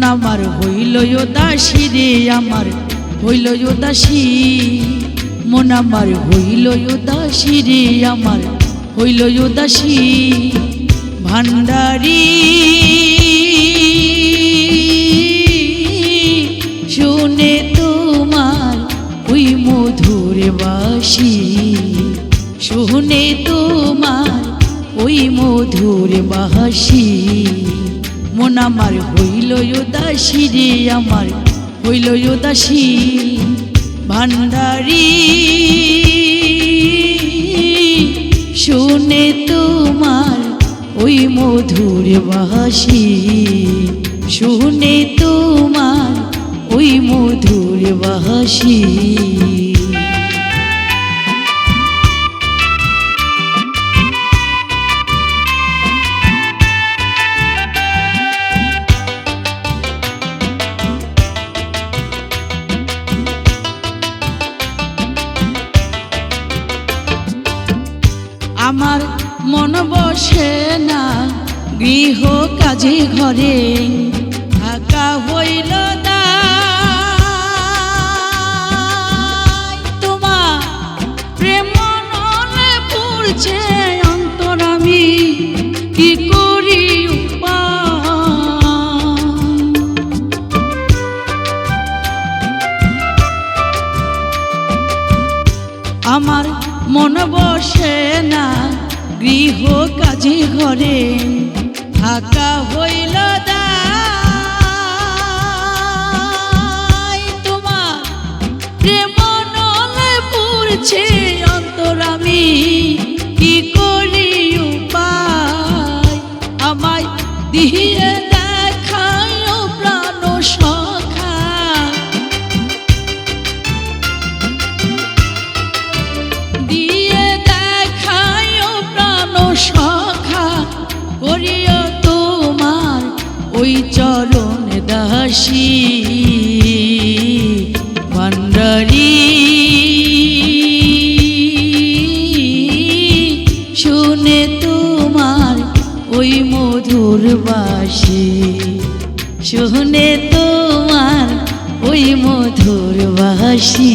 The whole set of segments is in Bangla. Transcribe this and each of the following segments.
মন আমার হইল দাসী রে আমার হইল দাসী মন আমার হইল দাসী রে আমার হইল দাসী ভান্ডারী শুনে তোমার ওই মধুর বাসি। শুনে তোমার ওই মধুর বাসি। মন আমার হইল দাসী রে আমার, হইল দাসী ভান্ডারী। শুনে তোমার ওই মধুর বাসি, শুনে তোমার ওই মধুর বাসি। মন বসে না গৃহ কাজে ঘরে থাকা হইল কাজে ঘরে থাকা হইল। তোমার প্রেম নলে পড়ছে অন্তর আমি দাসী ভান্ডারী। শুনে তোমার ওই মধুর শুনে তোমার ওই মধুর বাসি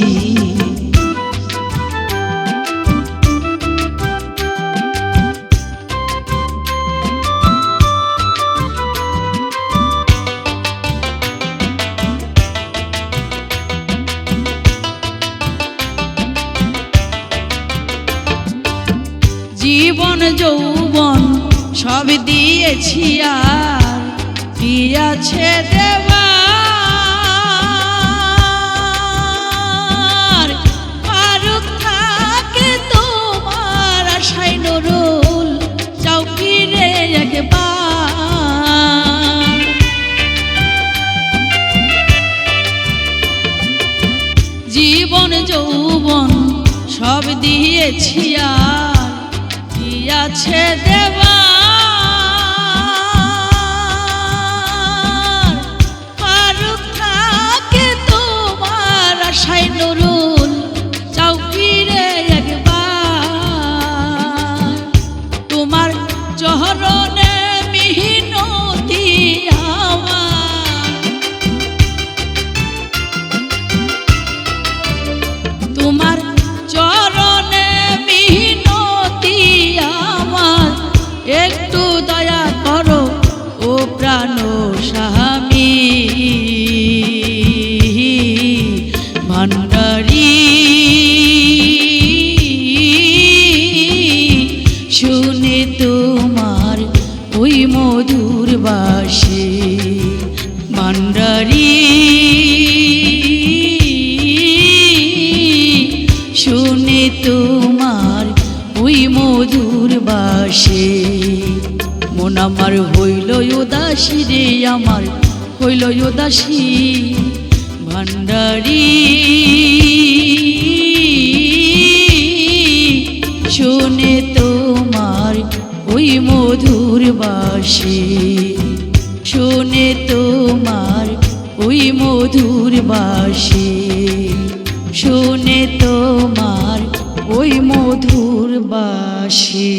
জীবন, যৌবন, সব দিয়েছি আর। কি আছে দেওয়ার ফারুক থাকে তোমার আশাই নরুল চাও ফিরে একবার। জীবন, যৌবন, সব দিয়েছি আর। আছে শুনে তোমার ওই মধুর বাসে। ভান্ডারী, শুনে তোমার ওই মধুর বাসে। মন আমার হইল উদাসী রে, আমার হইল উদাসী। ভান্ডারী, শুনে ওই মধুর বাসে শোনে তোমার ওই মধুর বাসে শোনে তোমার ওই মধুর বাসে।